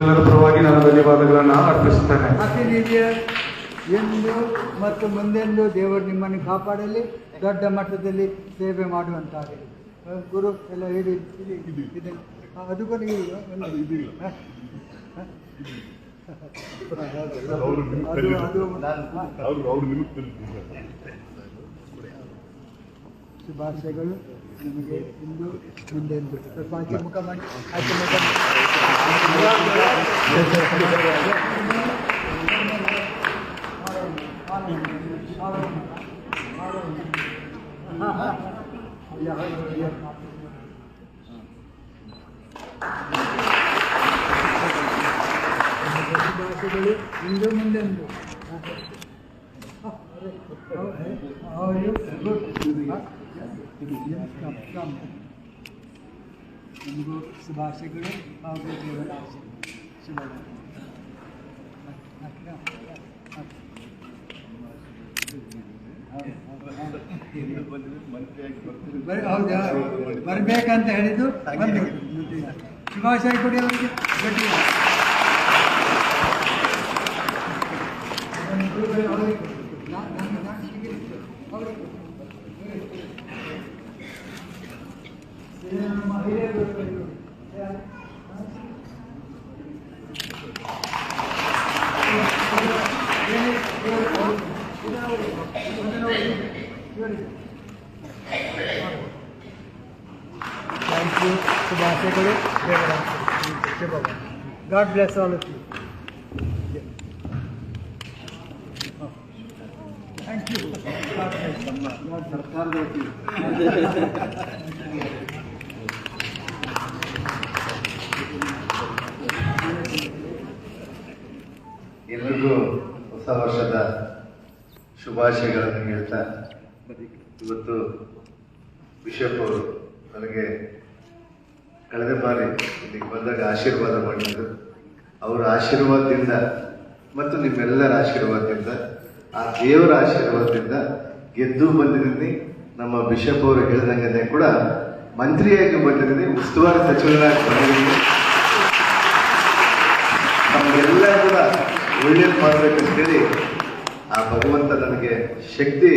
ಎಲ್ಲರ ಪರವಾಗಿ ನಾನು ಧನ್ಯವಾದಗಳನ್ನು ಅರ್ಪಿಸುತ್ತೇನೆ. ಎಂದು ಮತ್ತು ಮುಂದೆಂದು ದೇವರು ನಿಮ್ಮನ್ನು ಕಾಪಾಡಲಿ ದೊಡ್ಡ ಮಟ್ಟದಲ್ಲಿ ಸೇವೆ ಮಾಡುವಂತಾಗಲಿ. ಗುರು ಎಲ್ಲ ಹೇಳಿ ಅದು ಕೂಡ? ಅದು ಅದು ಶುಭಾಶಯಗಳು ನಿಮಗೆ ಇಂದು ಮುಂದೆಂದು ಸ್ವಲ್ಪ ಆಚೆ ಮುಖ ಮಾಡಿ ಆಚೆ ಮುಖ ಶುಭಾಶಯಗಳು ಇಂದು ಮುಂದೆಂದು How are you? Good. Huh? Yes, come, come. ನಿಮಗೂ ಶುಭಾಶಯಗಳು ಹಾಗೂ ದೇವರ ಆಶೀರ್ವಾದ. ಶುಭವಾಗಲಿ. ಹ, ಹ, ಹ, ಹ. ಬರ್- ಹೌದಾ ಬರ್ಬೇಕಂತ ಹೇಳಿದ್ದು ಬಂದು ಶುಭಾಶಯ ಕೊಡಿ ಅವರಿಗೆ Thank you, Subhash Ekade, God bless all of you. Thank you. ಸರ್ಕಾರದ ಎಲ್ರಿಗೂ ಹೊಸ ವರ್ಷದ ಶುಭಾಶಯಗಳನ್ನು ಹೇಳ್ತಾ ಇವತ್ತು ಬಿಷಪ್ ಅವರು ನನಗೆ ಕಳೆದ ಬಾರಿ ಇಲ್ಲಿಗೆ ಬಂದಾಗ ಆಶೀರ್ವಾದ ಮಾಡಿದ್ರು. ಅವರ ಆಶೀರ್ವಾದದಿಂದ ಮತ್ತು ನಿಮ್ಮೆಲ್ಲರ ಆಶೀರ್ವಾದದಿಂದ ಆ ದೇವರ ಆಶೀರ್ವಾದದಿಂದ ಗೆದ್ದು ಬಂದಿದ್ದೀನಿ. ನಮ್ಮ ಬಿಷಪ್ ಅವರು ಹೇಳಿದಂಗೆ ಕೂಡ ಮಂತ್ರಿಯಾಗಿ ಬಂದಿದ್ದೀನಿ. ಉಸ್ತುವಾರಿ ಸಚಿವರಾಗಿ ಬಂದಿದ್ದೀನಿ. ನಮಗೆಲ್ಲ ಕೂಡ ಒಳ್ಳೇದು ಮಾಡ್ಬೇಕಂತೇಳಿ ಆ ಭಗವಂತ ನನಗೆ ಶಕ್ತಿ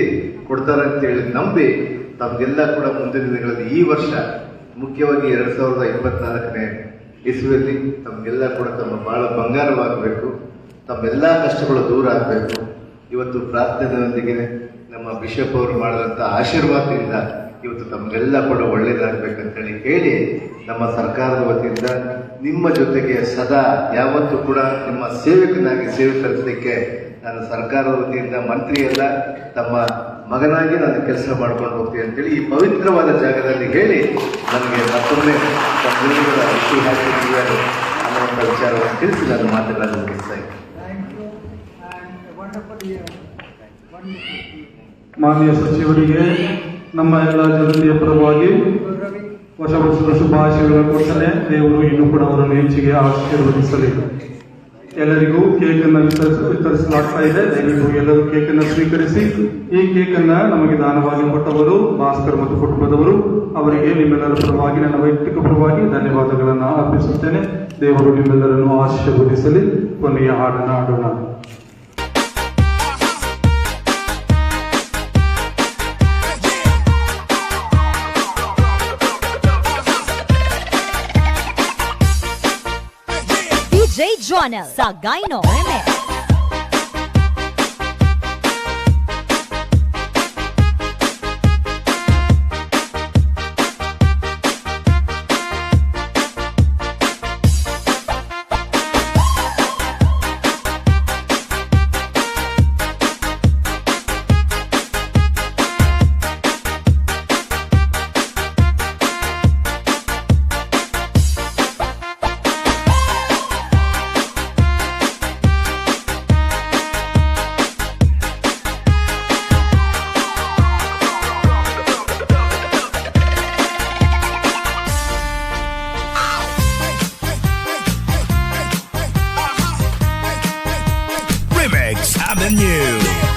ಕೊಡ್ತಾರೆ ಅಂತೇಳಿ ನಂಬಿ ತಮಗೆಲ್ಲ ಕೂಡ ಮುಂದಿನ ದಿನಗಳಲ್ಲಿ ಈ ವರ್ಷ, ಮುಖ್ಯವಾಗಿ ಎರಡು ಸಾವಿರದ ಇಪ್ಪತ್ನಾಲ್ಕನೇ ಇಸ್ವಿಯಲ್ಲಿ ತಮಗೆಲ್ಲ ಕೂಡ ತಮ್ಮ ಬಹಳ ಬಂಗಾರವಾಗಬೇಕು. ತಮ್ಮೆಲ್ಲ ಕಷ್ಟಗಳು ದೂರ ಆಗಬೇಕು. ಇವತ್ತು ಪ್ರಾರ್ಥನೆಯೊಂದಿಗೆ ನಮ್ಮ ಬಿಷಪ್ ಅವರು ಮಾಡಿದಂಥ ಆಶೀರ್ವಾದದಿಂದ ಇವತ್ತು ತಮಗೆಲ್ಲ ಕೂಡ ಒಳ್ಳೇದಾಗಬೇಕಂತೇಳಿ ಹೇಳಿ ನಮ್ಮ ಸರ್ಕಾರದ ವತಿಯಿಂದ ನಿಮ್ಮ ಜೊತೆಗೆ ಸದಾ ಯಾವತ್ತೂ ಕೂಡ ನಿಮ್ಮ ಸೇವಕನಾಗಿ ಸೇವೆ ಸಲ್ಲಿಸಲಿಕ್ಕೆ ನಾನು ಸರ್ಕಾರದ ವತಿಯಿಂದ ಮಂತ್ರಿಯೆಲ್ಲ ತಮ್ಮ ಮಗನಾಗಿ ನಾನು ಕೆಲಸ ಮಾಡ್ಕೊಂಡು ಹೋಗ್ತೀನಿ ಅಂತೇಳಿ ಈ ಪವಿತ್ರವಾದ ಜಾಗದಲ್ಲಿ ಹೇಳಿ ನನಗೆ ಮತ್ತೊಮ್ಮೆ ತಮ್ಮೆಲ್ಲರ ಐತಿಹಾಸಿಕ ಅನ್ನುವಂಥ ವಿಚಾರವನ್ನು ತಿಳಿಸಿ ನಾನು ಮಾತುಗಳನ್ನು ಮುಗಿಸ್ತಾ ಇದ್ದೀನಿ. ಮಾನ್ಯ ಸಚಿವರಿಗೆ, ನಮ್ಮ ಎಲ್ಲ ಜನತೆಯ ಪರವಾಗಿ ರವಿ ಹೊಸ ವರ್ಷದ ಶುಭಾಶಯಗಳ ಕೊಟ್ಟರೆ ದೇವರು ಇನ್ನೂ ಕೂಡ ಅವರ ಹೆಚ್ಚಿಗೆ ಆಶೀರ್ವದಿಸಲಿ. ಎಲ್ಲರಿಗೂ ಕೇಕ್ ಅನ್ನು ವಿತರಿಸ- ವಿತರಿಸಲಾಗ್ತಾ ಇದೆ. ದಯವಿಟ್ಟು ಎಲ್ಲರೂ ಕೇಕ್ ಅನ್ನು ಸ್ವೀಕರಿಸಿ. ಈ ಕೇಕ್ ಅನ್ನ ನಮಗೆ ದಾನವಾಗಿ ಕೊಟ್ಟವರು ಭಾಸ್ಕರ್ ಮತ್ತು ಕುಟುಂಬದವರು. ಅವರಿಗೆ ನಿಮ್ಮೆಲ್ಲರ ಪರವಾಗಿ, ನನ್ನ ವೈಯಕ್ತಿಕ ಪರವಾಗಿ ಧನ್ಯವಾದಗಳನ್ನು ಅರ್ಪಿಸುತ್ತೇನೆ. ದೇವರು ನಿಮ್ಮೆಲ್ಲರನ್ನು ಆಶೀರ್ವದಿಸಲಿ. ಕೊನೆಯ ಹಾಡನ್ನು ಆಡೋಣ Jonel Sagay no Meme. brand new.